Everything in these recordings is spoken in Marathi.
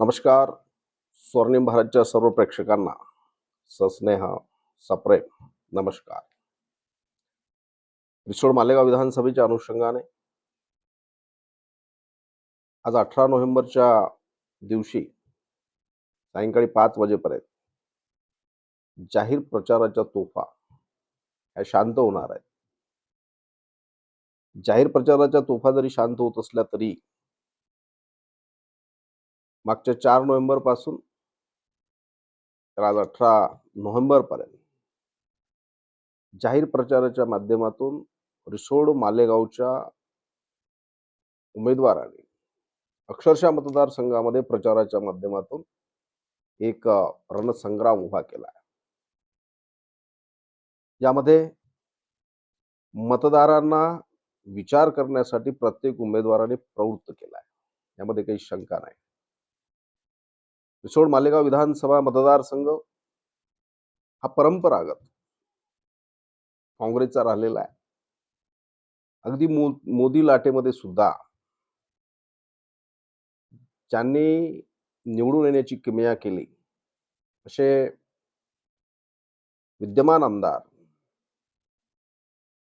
नमस्कार. स्वर्णिम भारतच्या सर्व प्रेक्षकांना सस्नेह सप्रेम नमस्कार. रिसोड मालेगाव विधानसभेच्या अनुषंगाने आज अठरा नोव्हेंबरच्या दिवशी सायंकाळी पाच वाजेपर्यंत जाहीर प्रचाराच्या तोफा ह्या शांत होणार आहेत. जाहीर प्रचाराच्या तोफा जरी शांत होत असल्या तरी मागच्या चार नोव्हेंबरपासून तर आज अठरा नोव्हेंबर पर्यंत जाहीर प्रचाराच्या माध्यमातून रिसोड मालेगावच्या उमेदवारांनी अक्षरशः मतदारसंघामध्ये प्रचाराच्या माध्यमातून एक रणसंग्राम उभा केला आहे. यामध्ये मतदारांना विचार करण्यासाठी प्रत्येक उमेदवाराने प्रवृत्त केला आहे. यामध्ये काही शंका नाही. रिसोड मालेगाव विधानसभा मतदारसंघ हा परंपरागत काँग्रेसचा राहिलेला आहे. अगदी मो मोदी लाटेमध्ये सुद्धा ज्यांनी निवडून येण्याची किमया केली असे विद्यमान आमदार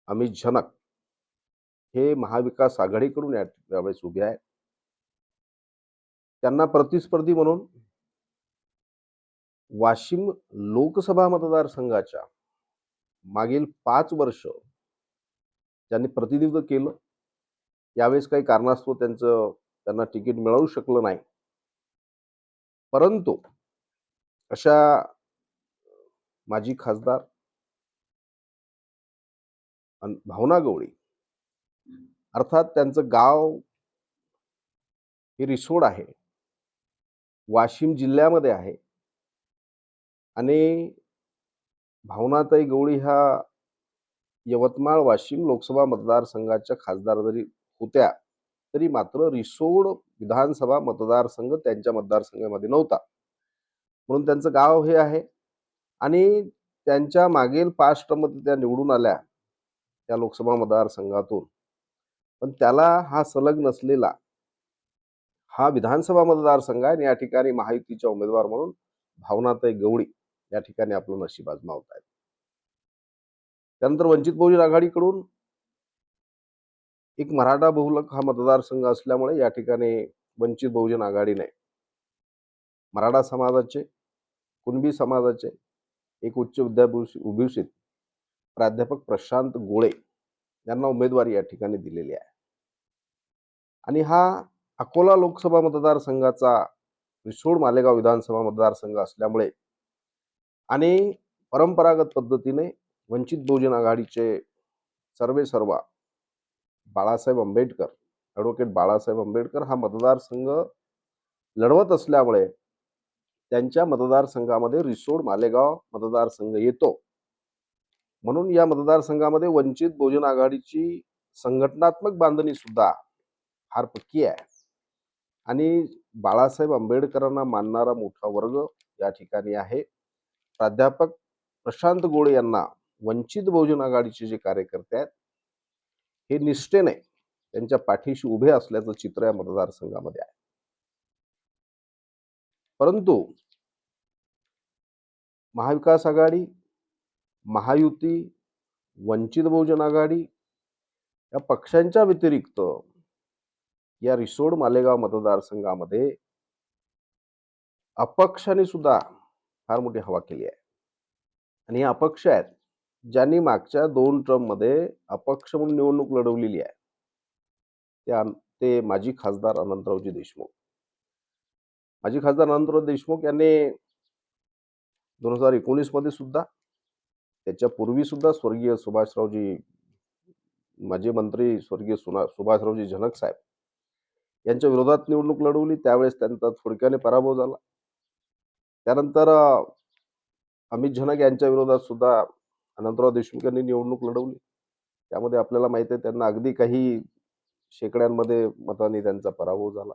अमित झनक हे महाविकास आघाडीकडून या यावेळेस उभे आहेत. त्यांना प्रतिस्पर्धी म्हणून वाशिम लोकसभा मतदारसंघाच्या मागील पाच वर्ष ज्यांनी प्रतिनिधित्व केलं यावेळेस काही कारणास्तव त्यांचं त्यांना तिकीट मिळवू शकलं नाही. परंतु अशा माजी खासदार अन भावना गवळी अर्थात त्यांचं गाव हे रिसोड आहे वाशिम जिल्ह्यामध्ये आहे. आणि भावनाताई गवळी ह्या यवतमाळ वाशिम लोकसभा मतदारसंघाच्या खासदार जरी होत्या तरी मात्र रिसोड विधानसभा मतदारसंघ त्यांच्या मतदारसंघामध्ये नव्हता. म्हणून त्यांचं गाव हे आहे आणि त्यांच्या मागील पाच टर्ममध्ये त्या निवडून आल्या त्या लोकसभा मतदारसंघातून. पण त्याला हा सलग नसलेला हा विधानसभा मतदारसंघ आहे आणि या ठिकाणी महायुतीच्या उमेदवार म्हणून भावनाताई गवळी या ठिकाणी आपलं नशीब आजमावत आहेत त्यानंतर वंचित बहुजन आघाडीकडून एक मराठा बहुलक हा मतदारसंघ असल्यामुळे या ठिकाणी वंचित बहुजन आघाडीने मराठा समाजाचे कुणबी समाजाचे एक उच्च विद्याभूषित उभूषित प्राध्यापक प्रशांत गोळे यांना उमेदवारी या ठिकाणी दिलेली आहे. आणि हा अकोला लोकसभा मतदारसंघाचा रिसोड मालेगाव विधानसभा मतदारसंघ असल्यामुळे आणि परंपरागत पद्धतीने वंचित बहुजन आघाडीचे सर्वे सर्वा बाळासाहेब आंबेडकर ॲडव्होकेट बाळासाहेब आंबेडकर हा मतदारसंघ लढवत असल्यामुळे त्यांच्या मतदारसंघामध्ये रिसोड मालेगाव मतदारसंघ येतो. म्हणून या मतदारसंघामध्ये वंचित बहुजन आघाडीची संघटनात्मक बांधणी सुद्धा फार पक्की आहे. आणि बाळासाहेब आंबेडकरांना मानणारा मोठा वर्ग या ठिकाणी आहे. प्राध्यापक प्रशांत गोळे यांना वंचित बहुजन आघाडीचे जे कार्यकर्ते आहेत हे निष्ठेने त्यांच्या पाठीशी उभे असल्याचं चित्र या मतदारसंघामध्ये आहे. परंतु महाविकास आघाडी महायुती वंचित बहुजन आघाडी या पक्षांच्या व्यतिरिक्त या रिसोड मालेगाव मतदारसंघामध्ये अपक्षाने सुद्धा फार मोठी हवा केली आहे. आणि हे अपक्ष आहेत ज्यांनी मागच्या दोन मध्ये अपक्ष म्हणून निवडणूक लढवलेली आहे. त्या ते माजी खासदार अनंतरावजी देशमुख. माजी खासदार अनंतराव देशमुख यांनी दोन हजार एकोणीसमध्ये सुद्धा त्याच्या पूर्वी सुद्धा स्वर्गीय सुभाषरावजी माजी मंत्री स्वर्गीय सुना सुभाषरावजी झनक साहेब यांच्या विरोधात निवडणूक लढवली. त्यावेळेस त्यांचा थोडक्याने पराभव झाला. त्यानंतर अमित झनक यांच्या विरोधात सुद्धा अनंतराव देशमुख यांनी निवडणूक लढवली. त्यामध्ये आपल्याला माहिती आहे त्यांना अगदी काही शेकड्यांमध्ये मतांनी त्यांचा पराभव झाला.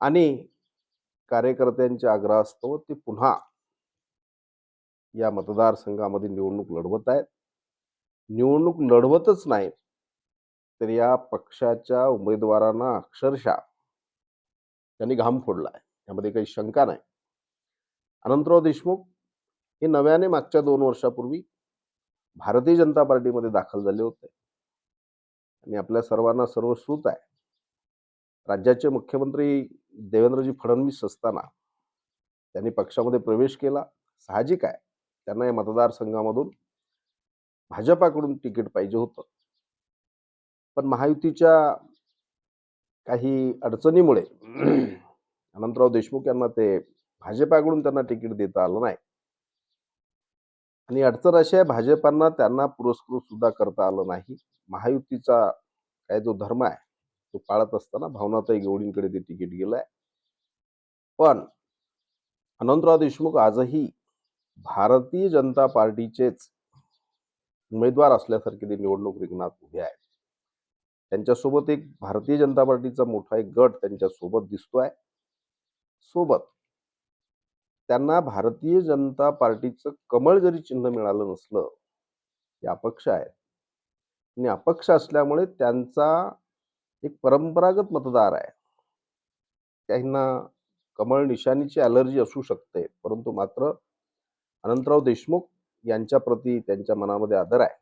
आणि कार्यकर्त्यांच्या आग्रहास्तव ते पुन्हा या मतदारसंघामध्ये निवडणूक लढवत आहेत. निवडणूक लढवतच नाही तर या पक्षाच्या उमेदवारांना अक्षरशः त्यांनी घाम फोडला आहे यामध्ये काही शंका नाही. अनंतराव देशमुख हे नव्याने मागच्या दोन वर्षापूर्वी भारतीय जनता पार्टीमध्ये दाखल झाले होते. आणि आपल्या सर्वांना सर्वश्रुत आहे. राज्याचे मुख्यमंत्री देवेंद्रजी फडणवीस असताना त्यांनी पक्षामध्ये प्रवेश केला. साहजिक आहे. त्यांना या मतदारसंघामधून भाजपाकडून तिकीट पाहिजे होतं. पण महायुतीच्या काही अडचणीमुळे अनंतराव देशमुख यांना ते भाजपाकडून त्यांना तिकीट देता आलं नाही. आणि अडचण अशी आहे भाजपांना त्यांना पुरस्कृत सुद्धा करता आलं नाही. महायुतीचा काय जो धर्म आहे तो पाळत असताना भावनाताई गवडींकडे ते तिकीट गेलंय. पण अनंतराव देशमुख आजही भारतीय जनता पार्टीचेच उमेदवार असल्यासारखे ते निवडणूक रिंगणात उभे आहेत. त्यांच्यासोबत एक भारतीय जनता पार्टीचा मोठा एक गट त्यांच्यासोबत दिसतो दिसतोय. सोबत त्यांना भारतीय जनता पार्टीचं कमळ जरी चिन्ह मिळालं नसलं ते अपक्ष आहेत आणि अपक्ष असल्यामुळे त्यांचा एक परंपरागत मतदार आहे. त्यांना कमळ निशाणीची अलर्जी असू शकते परंतु मात्र अनंतराव देशमुख यांच्या प्रती त्यांच्या मनामध्ये आदर आहे.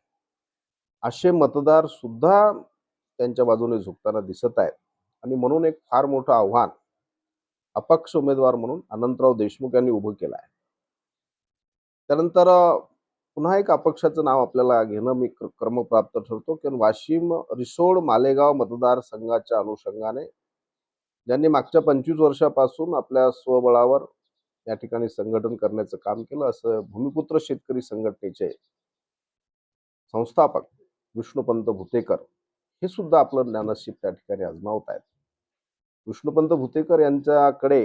असे मतदार सुद्धा त्यांच्या बाजूने झुकताना दिसत आहेत. आणि म्हणून एक फार मोठं आव्हान अपक्ष उमेदवार म्हणून अनंतराव देशमुख यांनी उभं केलं आहे त्यानंतर पुन्हा एक अपक्षाचं नाव आपल्याला घेणं मी क्रमप्राप्त ठरतो की वाशिम रिसोड मालेगाव मतदारसंघाच्या अनुषंगाने ज्यांनी मागच्या पंचवीस वर्षापासून आपल्या स्वबळावर या ठिकाणी संघटन करण्याचं काम केलं असं भूमिपुत्र शेतकरी संघटनेचे संस्थापक विष्णुपंत भुतेकर हे सुद्धा आपलं ज्ञानशीप त्या ठिकाणी आजमावत आहेत विष्णुपंत भुतेकर यांच्याकडे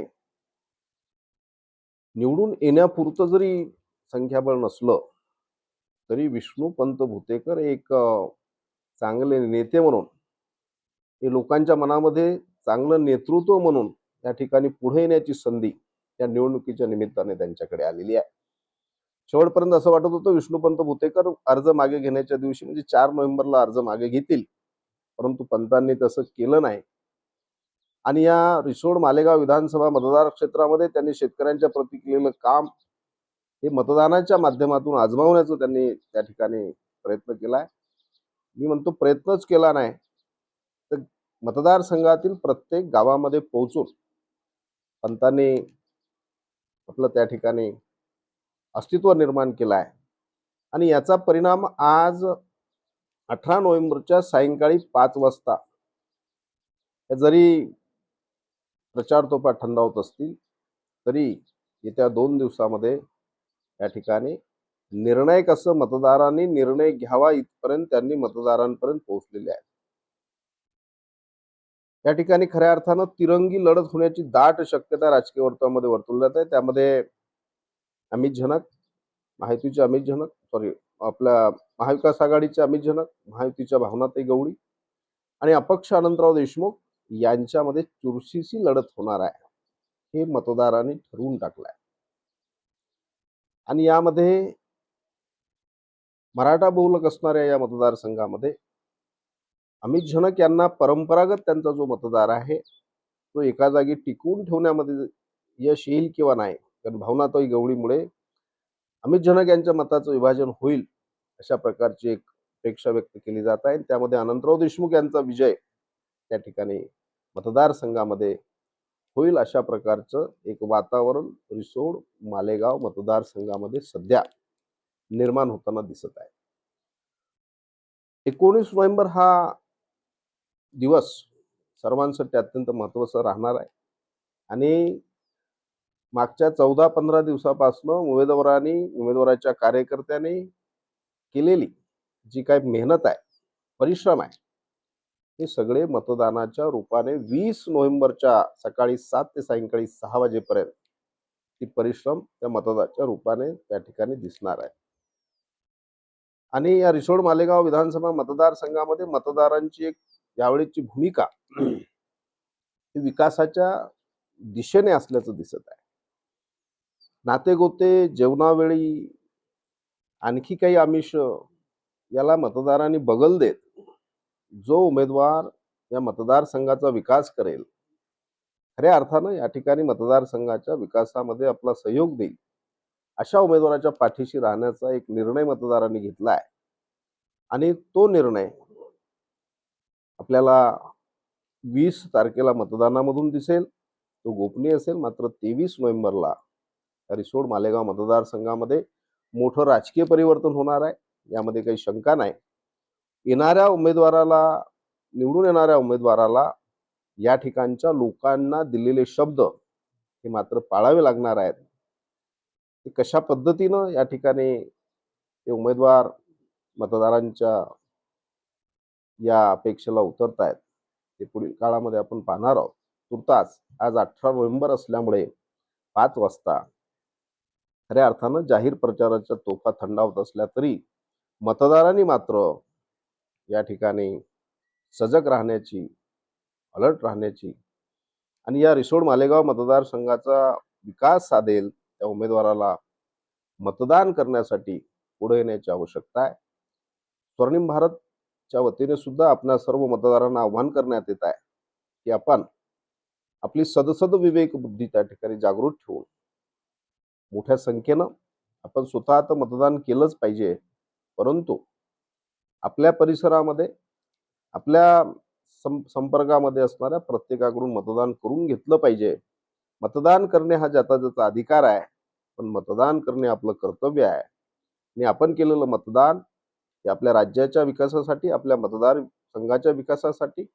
निवडून येण्यापुरतं जरी संख्याबळ नसलं तरी विष्णुपंत भुतेकर एक चांगले नेते म्हणून हे लोकांच्या मनामध्ये चांगलं नेतृत्व म्हणून या ठिकाणी पुढे येण्याची संधी या निवडणुकीच्या निमित्ताने त्यांच्याकडे आलेली आहे. शेवटपर्यंत असं वाटत होतं विष्णुपंत भुतेकर अर्ज मागे घेण्याच्या दिवशी म्हणजे चार नोव्हेंबरला अर्ज मागे घेतील परंतु पंतांनी तसं केलं नाही. आणि या रिसोड मालेगाव विधानसभा मतदार क्षेत्रामध्ये त्यांनी शेतकऱ्यांच्या प्रती केलेलं काम हे मतदानाच्या माध्यमातून आजमावण्याचा त्यांनी त्या ठिकाणी प्रयत्न केला आहे मी म्हणतो प्रयत्नच केला नाही तर मतदारसंघातील प्रत्येक गावामध्ये पोहोचून पंतांनी आपलं त्या ठिकाणी अस्तित्व निर्माण केलं आहे आणि याचा परिणाम आज अठरा नोव्हेंबरच्या सायंकाळी पाच वाजता जरी प्रचार तोफा थंडावत असतील तरी येत्या दोन दिवसामध्ये या ठिकाणी निर्णायक असं मतदारांनी निर्णय घ्यावा इथपर्यंत त्यांनी मतदारांपर्यंत पोहोचलेले आहेत. या ठिकाणी खऱ्या अर्थानं तिरंगी लढत होण्याची दाट शक्यता राजकीय वर्तुळामध्ये वर्तवण्यात आहे. त्यामध्ये अमित झनक महायुतीचे अमित झनक सॉरी आपल्या महाविकास आघाडीचे अमित झनक महायुतीच्या भावनाताई गवळी आणि अपक्ष अनंतराव देशमुख यांच्यामध्ये चुरशीची लढत होणार आहे. हे मतदारांनी ठरवून टाकलं आहे आणि यामध्ये मराठा बहुलक असणाऱ्या या मतदारसंघामध्ये अमित झनक यांना परंपरागत त्यांचा जो मतदार आहे तो एका जागी टिकवून ठेवण्यामध्ये यश येईल किंवा नाही कारण भावनाताई गवळीमुळे अमित झनक यांच्या मताचं विभाजन होईल अशा प्रकारची एक अपेक्षा व्यक्त केली जात आहे. त्यामध्ये अनंतराव देशमुख यांचा विजय त्या ठिकाणी मतदारसंघामध्ये होईल अशा प्रकारचं एक वातावरण रिसोड मालेगाव मतदारसंघामध्ये सध्या निर्माण होताना दिसत आहे. एकोणीस नोव्हेंबर हा दिवस सर्वांसाठी अत्यंत महत्त्वाचा राहणार आहे. आणि मागच्या चौदा पंधरा दिवसापासून उमेदवारांनी उमेदवाराच्या कार्यकर्त्यांनी केलेली जी काही मेहनत आहे परिश्रम आहे हे सगळे मतदानाच्या रूपाने वीस नोव्हेंबरच्या सकाळी सात ते सायंकाळी सहा वाजेपर्यंत ती परिश्रम त्या मतदानाच्या रूपाने त्या ठिकाणी दिसणार आहे. आणि या रिसोड मालेगाव विधानसभा मतदारसंघामध्ये मतदारांची एक यावेळीची भूमिका ही विकासाच्या दिशेने असल्याचं दिसत आहे. नातेगोते जेवणावेळी आणखी काही आमिष याला मतदारांनी बगल देत जो उमेदवार या मतदारसंघाचा विकास करेल खऱ्या अर्थानं या ठिकाणी मतदारसंघाच्या विकासामध्ये आपला सहयोग देईल अशा उमेदवाराच्या पाठीशी राहण्याचा एक निर्णय मतदारांनी घेतला आहे. आणि तो निर्णय आपल्याला वीस तारखेला मतदानामधून दिसेल. तो गोपनीय असेल. मात्र तेवीस नोव्हेंबरला रिसोड मालेगाव मतदारसंघामध्ये मोठं राजकीय परिवर्तन होणार आहे. यामध्ये काही शंका नाही. येणाऱ्या उमेदवाराला निवडून येणाऱ्या उमेदवाराला या ठिकाणच्या लोकांना दिलेले शब्द हे मात्र पाळावे लागणार आहेत. ते कशा पद्धतीनं या ठिकाणी ते उमेदवार मतदारांच्या या अपेक्षेला उतरत आहेत ते पुढील काळामध्ये आपण पाहणार आहोत. तुर्तास आज अठरा नोव्हेंबर असल्यामुळे पाच वाजता खऱ्या अर्थानं जाहीर प्रचाराच्या तोफा थंडावत असल्या तरी मतदारांनी मात्र या ठिकाणी सजग राहण्याची अलर्ट राहण्याची आणि या रिसोड मालेगाव मतदारसंघाचा विकास साधेल त्या उमेदवाराला मतदान करण्यासाठी पुढे येण्याची आवश्यकता आहे. स्वर्णिम भारतच्या वतीने सुद्धा आपल्या सर्व मतदारांना आव्हान करण्यात येत आहे की आपण आपली सदसद विवेक बुद्धी त्या ठिकाणी जागृत ठेवून मोठ्या संख्येनं आपण स्वतः तर मतदान केलंच पाहिजे. परंतु आपल्या परिसरामध्ये आपल्या सं संपर्कामध्ये असणाऱ्या प्रत्येकाकडून मतदान करून घेतलं पाहिजे. मतदान करणे हा ज्याचा ज्याचा अधिकार आहे पण मतदान करणे आपलं कर्तव्य आहे. आणि आपण केलेलं मतदान हे आपल्या राज्याच्या विकासासाठी आपल्या मतदार संघाच्या विकासासाठी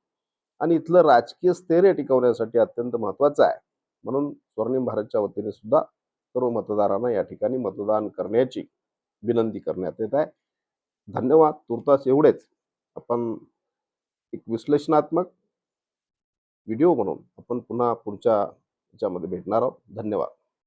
आणि इथलं राजकीय स्थैर्य टिकवण्यासाठी अत्यंत महत्वाचं आहे. म्हणून स्वर्णिम भारतच्या वतीने सुद्धा सर्व मतदारांना या ठिकाणी मतदान करण्याची विनंती करण्यात येत आहे. धन्यवाद तुर्तास एवढेच. आपण एक विश्लेषणात्मक व्हिडिओ म्हणून आपण पुन्हा पुढच्या याच्यामध्ये भेटणार आहोत. धन्यवाद.